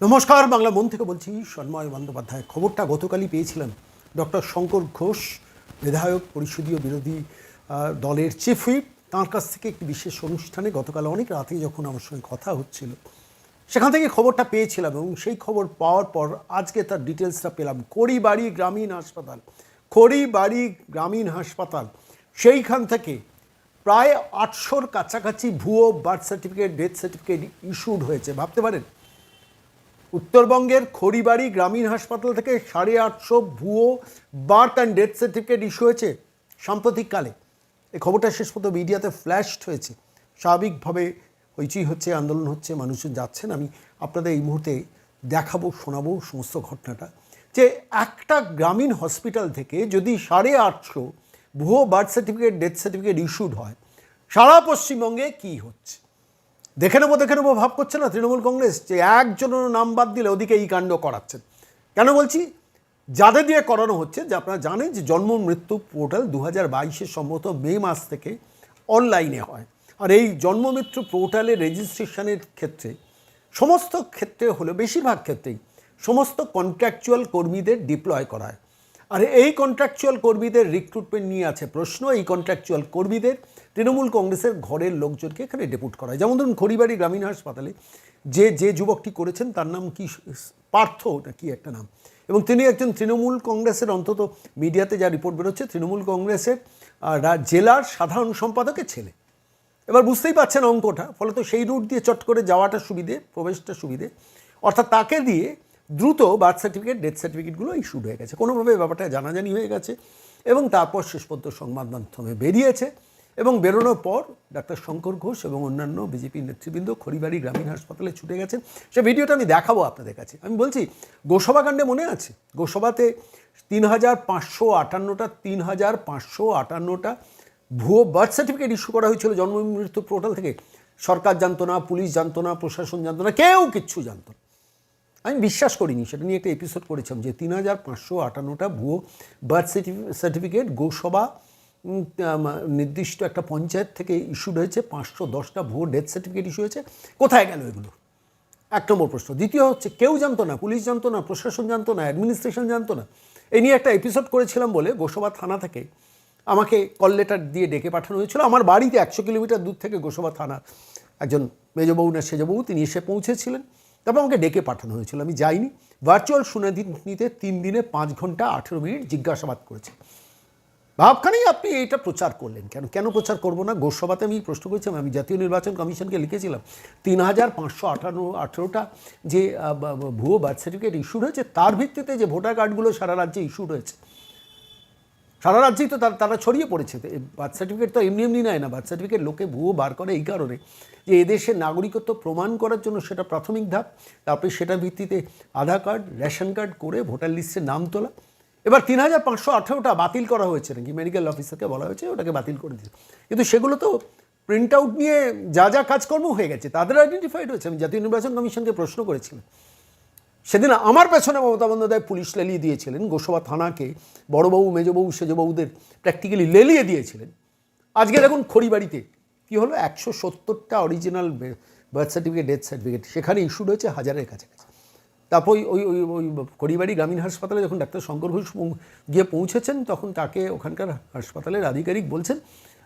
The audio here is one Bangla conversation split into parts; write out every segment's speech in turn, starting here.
নমস্কার, বাংলা মন থেকে বলছি, সন্ময় বন্দ্যোপাধ্যায় খবরটা গতকালই পেয়েছিলাম। ডক্টর শঙ্কর ঘোষ, বিধায়ক, পরিষদীয় বিরোধী দলের চিফ হুইপ তাঁর কাছ থেকে একটি বিশেষ অনুষ্ঠানে গতকাল অনেক রাতে যখন আমার সঙ্গে কথা হচ্ছিল, সেখান থেকে খবরটা পেয়েছিলাম এবং সেই খবর পাওয়ার পর আজকে তার ডিটেলসটা পেলাম। খড়িবাড়ি গ্রামীণ হাসপাতাল খড়িবাড়ি গ্রামীণ হাসপাতাল, সেইখান থেকে প্রায় আটশোর কাছাকাছি ভুয়ো birth certificate death certificate issued হয়েছে। ভাবতে পারেন উত্তরবঙ্গের খড়িবাড়ি গ্রামীণ হাসপাতাল থেকে সাড়ে আটশো ভুয়ো birth and death certificate issue হয়েছে সাম্প্রতিককালে। এই খবরটা শেষ পর্যন্ত মিডিয়াতে ফ্ল্যাশড হয়েছে। স্বাভাবিকভাবে হইচই হচ্ছে, আন্দোলন হচ্ছে, মানুষজন যাচ্ছেন। আমি আপনাদের এই মুহূর্তে দেখাবো, শোনাবো সমস্ত ঘটনাটা। যে একটা গ্রামীণ হসপিটাল থেকে যদি সাড়ে আটশো ভুয়ো birth certificate, death certificate issued হয়, সারা পশ্চিমবঙ্গে কী হচ্ছে? দেখে নেব দেখে নেব, ভাব করছে না তৃণমূল কংগ্রেস যে একজনের নাম বাদ দিলে ওদিকে এই কাণ্ড করাচ্ছেন। কেন বলছি? যাদের দিয়ে করানো হচ্ছে, যে আপনারা জানেন যে জন্ম মৃত্যু পোর্টাল দু হাজার বাইশের সম্ভবত মে মাস থেকে অনলাইনে হয়। আর এই জন্ম মৃত্যু পোর্টালে রেজিস্ট্রেশনের ক্ষেত্রে, সমস্ত ক্ষেত্রে হলো, বেশিরভাগ ক্ষেত্রেই, সমস্ত কন্ট্রাকচুয়াল কর্মীদের ডিপ্লয় করা হয়। আর এই কন্ট্রাকচুয়াল কর্মীদের রিক্রুটমেন্ট নিয়ে আছে প্রশ্ন, এই কন্ট্রাকচুয়াল কর্মীদের তৃণমূল কংগ্রেসের ঘরের লোকজনকে এখানে ডেপুট করা হয়। যেমন ধরুন খড়িবাড়ি গ্রামীণ হাসপাতালে যে যে যুবকটি করেছেন তার নাম কি, পার্থ না কি একটা নাম। এবং তিনি একজন তৃণমূল কংগ্রেসের অন্তত মিডিয়াতে যা রিপোর্ট বেরোচ্ছে, তৃণমূল কংগ্রেসের জেলার সাধারণ সম্পাদকের ছেলে। এবার বুঝতেই পারছেন অঙ্কটা ফলে তো সেই রুট দিয়ে চট করে যাওয়াটা সুবিধে, প্রবেশটা সুবিধে। অর্থাৎ তাকে দিয়ে দ্রুত বার্থ সার্টিফিকেট, ডেথ সার্টিফিকেটগুলো ইস্যুড হয়ে গেছে। কোনোভাবে ব্যাপারটা জানাজানি হয়ে গেছে এবং তারপর শেষ পর্যন্ত সংবাদ মাধ্যমে বেরিয়েছে। এবং বেরোনোর পর ডাক্তার শঙ্কর ঘোষ এবং অন্যান্য বিজেপি নেতৃবৃন্দ খড়িবাড়ি গ্রামীণ হাসপাতালে ছুটে গেছেন। সে ভিডিওটা আমি দেখাবো আপনাদের কাছে। আমি বলছি গোসভা কাণ্ডে মনে আছে? গোসভাতে তিন হাজার পাঁচশো আটান্নটা তিন হাজার পাঁচশো আটান্নটা ভুয়ো বার্থ সার্টিফিকেট ইস্যু করা হয়েছিল, জন্ম মৃত্যু পোর্টাল থেকে। সরকার জানতো না, পুলিশ জানতো না, প্রশাসন জানতো না, কেউ কিচ্ছু জানতো না। আমি বিশ্বাস করিনি, সেটা নিয়ে একটা এপিসোড করেছিলাম যে তিন হাজার পাঁচশো আটান্নটা ভুয়ো বার্থ সার্টিফিকেট গোসভা নির্দিষ্ট একটা পঞ্চায়েত থেকে ইস্যুড হয়েছে, পাঁচশো দশটা ভুয়ো ডেথ সার্টিফিকেট ইস্যু হয়েছে। কোথায় গেল এগুলো? এক নম্বর প্রশ্ন। দ্বিতীয় হচ্ছে, কেউ জানতো না, পুলিশ জানতো না, প্রশাসন জানতো না অ্যাডমিনিস্ট্রেশন জানতো না। এই নিয়ে একটা এপিসোড করেছিলাম বলে গোসবা থানা থেকে আমাকে কল লেটার দিয়ে ডেকে পাঠানো হয়েছিল। আমার বাড়িতে একশো কিলোমিটার দূর থেকে গোসবা থানা একজন মেজবউ না সেজবউ, তিনি এসে পৌঁছেছিলেন। তারপর আমাকে ডেকে পাঠানো হয়েছিল। আমি যাইনি। ভার্চুয়াল শুনানি নিতে তিন দিনে পাঁচ ঘণ্টা আঠেরো মিনিট জিজ্ঞাসাবাদ করেছে। ভাবখানেই আপনি এইটা প্রচার করলেন কেন? কেন প্রচার করব না? গোসভাতে আমি প্রশ্ন করেছিলাম, আমি জাতীয় নির্বাচন কমিশনকে লিখেছিলাম। তিন হাজার পাঁচশো আঠান্ন আঠেরোটা যে ভুয়ো বার্থ সার্টিফিকেট ইস্যু হয়েছে, তার ভিত্তিতে যে ভোটার কার্ডগুলো সারা রাজ্যে ইস্যু হয়েছে, সারা রাজ্যেই তো তারা ছড়িয়ে পড়েছে। বার্থ সার্টিফিকেট তো এমনি এমনি নেয় না। বার্থ সার্টিফিকেট লোকে ভুয়ো বার করে এই কারণে যে এদেশের নাগরিকত্ব প্রমাণ করার জন্য সেটা প্রাথমিক ধাপ, তারপরে সেটার ভিত্তিতে আধার কার্ড, রেশন কার্ড করে ভোটার লিস্টে নাম তোলা এবার তিন হাজার পাঁচশো আঠেরোটা বাতিল করা হয়েছে নাকি? মেডিকেল অফিসারকে বলা হয়েছে, ওটাকে বাতিল করে দিয়েছে। কিন্তু সেগুলো তো প্রিন্ট আউট নিয়ে যা যা কাজকর্ম হয়ে গেছে, তাদের আইডেন্টিফাইড হয়েছে। আমি জাতীয় নির্বাচন কমিশনকে প্রশ্ন করেছিলাম। সেদিন আমার পেছনে মমতা বন্দ্যোপাধ্যায় পুলিশ লেলিয়ে দিয়েছিলেন, গোসবা থানাকে বড়বাবু, মেজবাবু, সেজবাবুদের প্র্যাকটিক্যালি লেলিয়ে দিয়েছিলেন। আজকে দেখুন খড়িবাড়িতে কী হলো? একশো সত্তরটা original birth certificate death certificate সেখানে ইস্যুড হয়েছে হাজারের কাছাকাছি। তারপর ওই ওই ওই ওই খড়িবাড়ি গ্রামীণ হাসপাতালে যখন ডাক্তার শঙ্কর ঘোষ গিয়ে পৌঁছেছেন, তখন তাকে ওখানকার হাসপাতালের আধিকারিক বলছেন,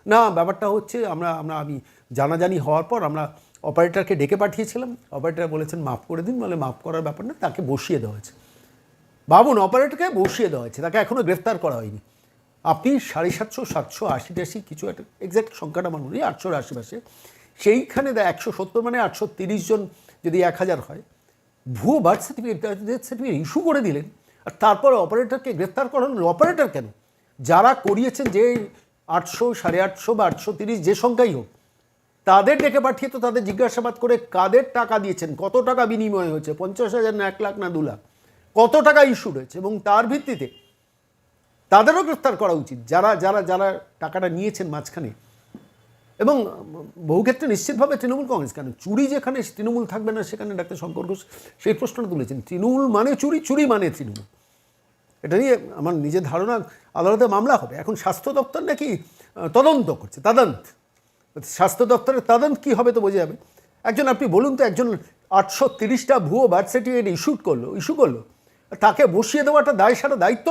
না, ব্যাপারটা হচ্ছে আমরা আমরা, আমি জানাজানি হওয়ার পর আমরা অপারেটরকে ডেকে পাঠিয়েছিলাম। অপারেটর বলেছেন, মাফ করে দিন, বলে মাফ করার ব্যাপার না, তাকে বসিয়ে দেওয়া হয়েছে। বাবুন, অপারেটরকে বসিয়ে দেওয়া হয়েছে, তাকে এখনও গ্রেফতার করা হয়নি। আপনি সাড়ে সাতশো সাতশো আশি টাশি কিছু একটা এক্স্যাক্ট সংখ্যাটা মনে নেই, আটশোর আশেপাশে, সেইখানে একশো সত্তর মানে আটশো তিরিশ জন যদি এক হাজার হয় ভুয়ো birth certificate death certificate issue করে দিলেন, আর তারপরে অপারেটরকে গ্রেফতার করানো অপারেটর কেন? যারা করিয়েছেন যে আটশো, সাড়ে আটশো বা আটশো তিরিশ, যে সংখ্যাই হোক, তাদের ডেকে পাঠিয়ে তো তাদের জিজ্ঞাসাবাদ করে কাদের টাকা দিয়েছেন, কত টাকা বিনিময় হয়েছে, পঞ্চাশ হাজার না এক লাখ না দু লাখ? কত টাকা ইস্যু রয়েছে? এবং তার ভিত্তিতে তাদেরও গ্রেফতার করা উচিত। যারা যারা যারা টাকাটা নিয়েছেন মাঝখানে এবং বহু ক্ষেত্রে নিশ্চিতভাবে তৃণমূল কংগ্রেস, কেন চুরি যেখানে তৃণমূল থাকবে না, সেখানে ডাক্তার শঙ্কর ঘোষ সেই প্রশ্নটা তুলেছেন। তৃণমূল মানে চুরি চুরি মানে তৃণমূল। এটা নিয়ে আমার নিজের ধারণা, আদালতে মামলা হবে। এখন স্বাস্থ্য দপ্তর নাকি তদন্ত করছে, তদন্ত। স্বাস্থ্য দপ্তরের তদন্ত কী হবে তো বোঝা যাবে। একজন, আপনি বলুন তো, একজন আটশো তিরিশটা ভুয়ো বার্থ সার্টিফিকেট ইস্যু করল ইস্যু করল, তাকে বসিয়ে দেওয়াটা দায় সারা দায়িত্ব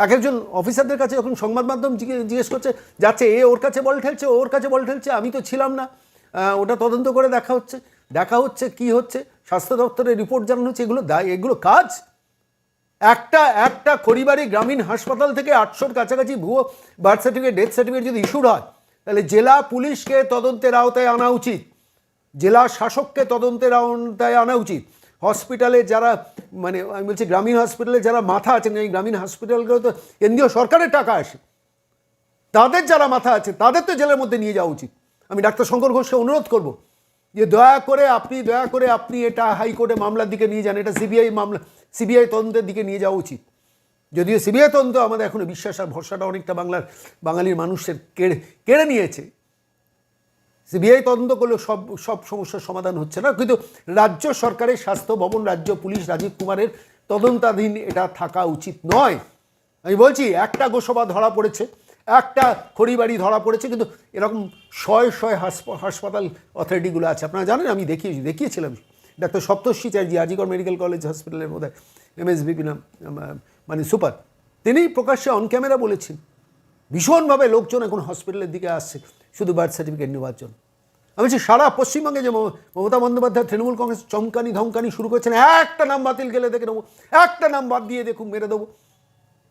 এক একজন অফিসারদের কাছে যখন সংবাদ মাধ্যম জিজ্ঞে- জিজ্ঞেস করছে, যাচ্ছে, এ ওর কাছে বল ঠেলছে, ওর কাছে বল ঠেলছে, আমি তো ছিলাম না। ওটা তদন্ত করে দেখা হচ্ছে। দেখা হচ্ছে, কি হচ্ছে? স্বাস্থ্য দপ্তরের রিপোর্ট জানানো হচ্ছে, এগুলো দায় এগুলো কাজ। একটা একটা খড়িবাড়ি গ্রামীণ হাসপাতাল থেকে আটশোর কাছাকাছি ভুয়ো বার্থ সার্টিফিকেট, ডেথ সার্টিফিকেট যদি ইস্যুড হয়, তাহলে জেলা পুলিশকে তদন্তের আওতায় আনা উচিত। জেলা শাসককে তদন্তের আওতায় আনা উচিত। হসপিটালে যারা মানে আমি বলছি গ্রামীণ হসপিটালে যারা মাথা আছেন, এই গ্রামীণ হসপিটালগুলো তো কেন্দ্রীয় সরকারের টাকা আসে। তাদের যারা মাথা আছে, তাদের তো জেলের মধ্যে নিয়ে যাওয়া উচিত। আমি ডাক্তার শঙ্কর ঘোষকে অনুরোধ করব যে দয়া করে আপনি, দয়া করে আপনি এটা হাইকোর্টে মামলার দিকে নিয়ে যান, এটা সিবিআই মামলা, সিবিআই তদন্তের দিকে নিয়ে যাওয়া উচিত। যদিও সিবিআই তদন্ত আমাদের এখনও বিশ্বাস আর ভরসাটা অনেকটা বাংলার, বাঙালির মানুষের কেড়ে কেড়ে নিয়েছে। সিবিআই তদন্ত করলেও সব সব সমস্যার সমাধান হচ্ছে না। কিন্তু রাজ্য সরকারের স্বাস্থ্য ভবন, রাজ্য পুলিশ, রাজীব কুমারের তদন্তাধীন এটা থাকা উচিত নয়। আমি বলছি, একটা গোসভা ধরা পড়েছে, একটা খড়িবাড়ি ধরা পড়েছে, কিন্তু এরকম শয় শয় হাসপ- হাসপাতাল অথরিটিগুলো আছে। আপনারা জানেন, আমি দেখিয়েছি, দেখিয়েছিলাম। ডাক্তার সপ্তর্ষি চ্যাটার্জি আজিগড় মেডিকেল কলেজ হসপিটালের মধ্যে এমএসবিপি নাম মানে সুপার তিনি প্রকাশ্যে অন ক্যামেরা বলেছেন। ভীষণভাবে লোকজন এখন হসপিটালের দিকে আসছে। শুধু বার্থ সার্টিফিকেট জন্য আমি বলছি, সারা পশ্চিমবঙ্গে যে মম- মমতা বন্দ্যোপাধ্যায়, তৃণমূল কংগ্রেস চমকানি ধমকানি শুরু করেছেন, একটা নাম বাতিল গেলে দেখে নেব, একটা নাম বাদ দিয়ে দেখুন মেরে দেবো।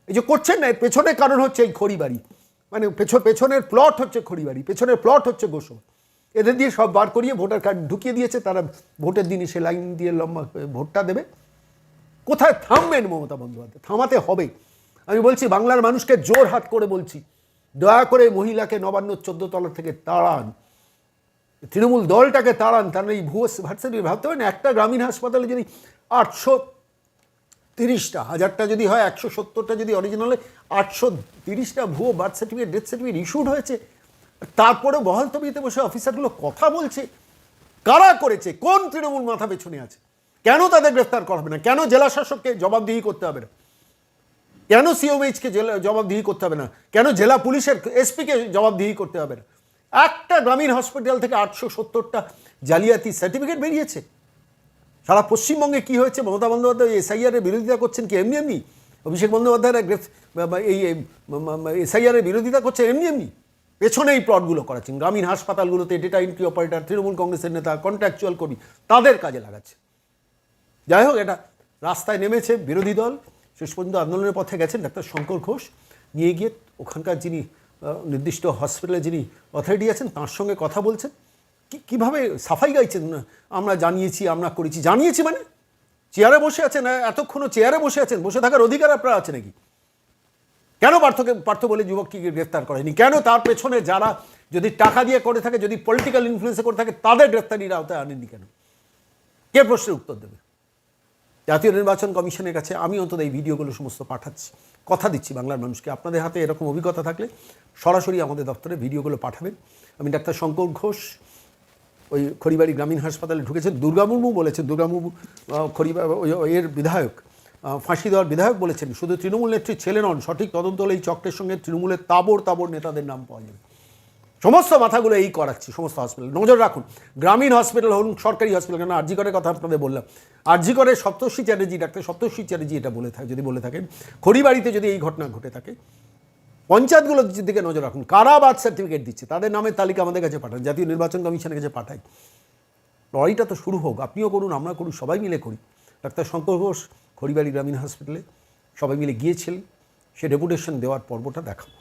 এই যে করছেন না, এর পেছনের কারণ হচ্ছে এই খড়িবাড়ি। মানে পেছন পেছনের প্লট হচ্ছে খড়িবাড়ি, পেছনের প্লট হচ্ছে গোসল। এদের দিয়ে সব বার করিয়ে ভোটার কার্ড ঢুকিয়ে দিয়েছে, তারা ভোটের দিনই সে লাইন দিয়ে লম্বা ভোটটা দেবে। কোথায় থামবেন মমতা বন্দ্যোপাধ্যায়? থামাতে হবে। আমি বলছি, বাংলার মানুষকে জোর হাত করে বলছি দয়া করে মহিলাকে নবান্ন চোদ্দ তলা থেকে তাড়ান। তৃণমূল দলটাকে তাড়ান তারা এই ভুয়ো ভার্সিটি ভাবতে পারেন, একটা গ্রামীণ হাসপাতালে যদি আটশো তিরিশটা, হাজারটা যদি হয়, একশো সত্তরটা যদি অরিজিনালে আটশো তিরিশটা ভুয়ো birth certificate death certificate issued হয়েছে তারপরে বহাল তবিতে বসে অফিসারগুলো কথা বলছে, কারা করেছে, কোন তৃণমূল মাথা পেছনে আছে, কেন তাদের গ্রেফতার করা হবে না, কেন জেলা শাসককে জবাবদিহি করতে হবে না? কেন সিওএইচকে জেলা জবাবদিহি করতে হবে না? কেন জেলা পুলিশের এসপিকে জবাবদিহি করতে হবে না? একটা গ্রামীণ হসপিটাল থেকে আটশো সত্তরটা জালিয়াতি সার্টিফিকেট বেরিয়েছে। সারা পশ্চিমবঙ্গে কি হয়েছে? মমতা বন্দ্যোপাধ্যায় এসআইআর এর বিরোধিতা করছেন কি এমনি এমনি? অভিষেক বন্দ্যোপাধ্যায়ের গ্রেফ- এই এসআইআর এর বিরোধিতা করছে এমনি এমনি? পেছনে এই প্লটগুলো করাচ্ছেন। গ্রামীণ হাসপাতালগুলোতে ডেটা এন্ট্রি অপারেটর তৃণমূল কংগ্রেসের নেতা কন্ট্রাকচুয়াল কর্মী, তাদের কাজে লাগাচ্ছে। যাই হোক, এটা রাস্তায় নেমেছে বিরোধী দল। শেষ পর্যন্ত আন্দোলনের পথে গেছেন ডাক্তার শঙ্কর ঘোষ। নিয়ে গিয়ে ওখানকার যিনি নির্দিষ্ট হসপিটালে যিনি অথরিটি আছেন তার সঙ্গে কথা বলছেন। কীভাবে সাফাই গাইছেন? আমরা জানিয়েছি আমরা করেছি। জানিয়েছি মানে? চেয়ারে বসে আছেন আহ, এতক্ষণও চেয়ারে বসে আছেন বসে থাকার অধিকার আপনার আছে নাকি? কেন পার্থকে পার্থ বলে যুবককে গ্রেফতার করেনি? কেন তার পেছনে যারা যদি টাকা দিয়ে করে থাকে যদি পলিটিক্যাল ইনফ্লুয়েন্সে করে থাকে তাদের গ্রেফতারির আওতায় আনেননি কেন? কে প্রশ্নের উত্তর দেবে? জাতীয় নির্বাচন কমিশনের কাছে আমি অন্তত এই ভিডিওগুলো সমস্ত পাঠাচ্ছি, কথা দিচ্ছি বাংলার মানুষকে। আপনাদের হাতে এরকম অভিজ্ঞতা থাকলে সরাসরি আমাদের দপ্তরে ভিডিওগুলো পাঠাবেন। আমি ডাক্তার শঙ্কর ঘোষ, ওই খড়িবাড়ি গ্রামীণ হাসপাতালে ঢুকেছেন। দুর্গা মুর্মু বলেছেন, দুর্গা মুর্মু এর বিধায়ক ফাঁসি দেওয়ার বিধায়ক বলেছেন, শুধু তৃণমূল নেত্রীর ছেলে নন, সঠিক তদন্ত হলে এই চক্রের সঙ্গে তৃণমূলের তাবর তাবর নেতাদের নাম পাওয়া যাবে। সমস্ত মাথাগুলো এই করাচ্ছি, সমস্ত হসপিটাল নজর রাখুন, গ্রামীণ হসপিটাল হন, সরকারি হসপিটাল কেন আরজি করের কথা আপনাদের বললাম। আরজি করে সপ্তর্ষি চ্যাটার্জি ডাক্তার, সপ্তর্ষি চ্যাটার্জি এটা বলে থাকে, যদি বলে থাকেন। খড়িবাড়িতে যদি এই ঘটনা ঘটে থাকে, পঞ্চায়েতগুলোর দিকে নজর রাখুন। কারা বার্থ সার্টিফিকেট দিচ্ছে? তাদের নামের তালিকা আমাদের কাছে পাঠান, জাতীয় নির্বাচন কমিশনের কাছে পাঠাই। লড়াইটা তো শুরু হোক, আপনিও করুন, আমরা করুন, সবাই মিলে করি। ডাক্তার শঙ্কর ঘোষ, খড়িবাড়ি গ্রামীণ হসপিটালে সবাই মিলে গিয়েছিলেন সে ডেপুটেশন দেওয়ার পর্বটা দেখাবো।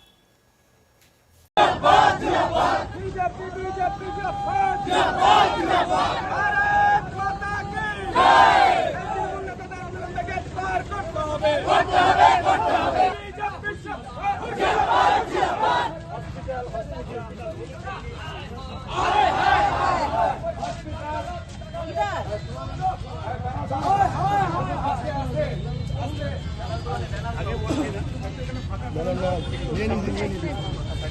No, no, no.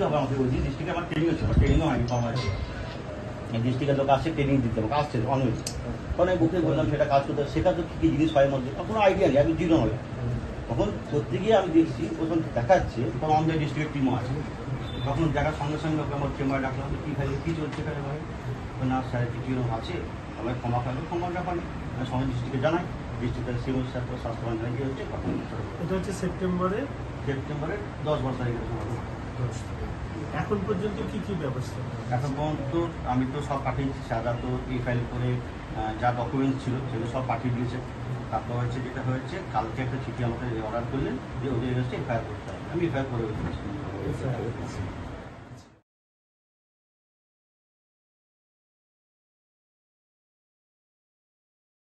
হবে আমাকে বলছি ডিস্ট্রিক্টে আমার আছে ট্রেনিং দিতে তখন আমি বুকে বললাম সেটা কাজ করতে শেখা তো জিনিস হয় মধ্যে তখন আইডিয়া নয় তখন গিয়ে আমি দেখছি প্রথম দেখাচ্ছে তখন আমাদের ডিস্ট্রিক্টের টিমও আছে তখন দেখার সঙ্গে সঙ্গে ওকে আমার চেম্বারে ডাকলাম কী ভাই কী চলছে এখানে ভাই? না স্যার কিছু এরকম আছে। সবাই ক্ষমা খাবে ক্ষমার ব্যাপার নেই আমি সঙ্গে ডিস্ট্রিক্টে জানাই। ডিস্ট্রিক্টের সিভিল স্বাস্থ্য মন্ত্রণালয় কী হচ্ছে এটা হচ্ছে সেপ্টেম্বরে? সেপ্টেম্বরের দশ বছর তারিখে। এখন পর্যন্ত কি কি ব্যবস্থা এখন পর্যন্ত আমি তো সব পাঠিয়েছি সাদা তো এই ফাইল করে যা ডকুমেন্টস ছিল সেগুলো সব পাঠিয়ে দিয়েছে। তারপর হচ্ছে যেটা হয়েছে কালকে একটা চিঠি আমাকে অর্ডার করলেন যে ওদের এগেস্টে এফআইআর করতে হবে। আমি এফআইআর করে দিয়েছি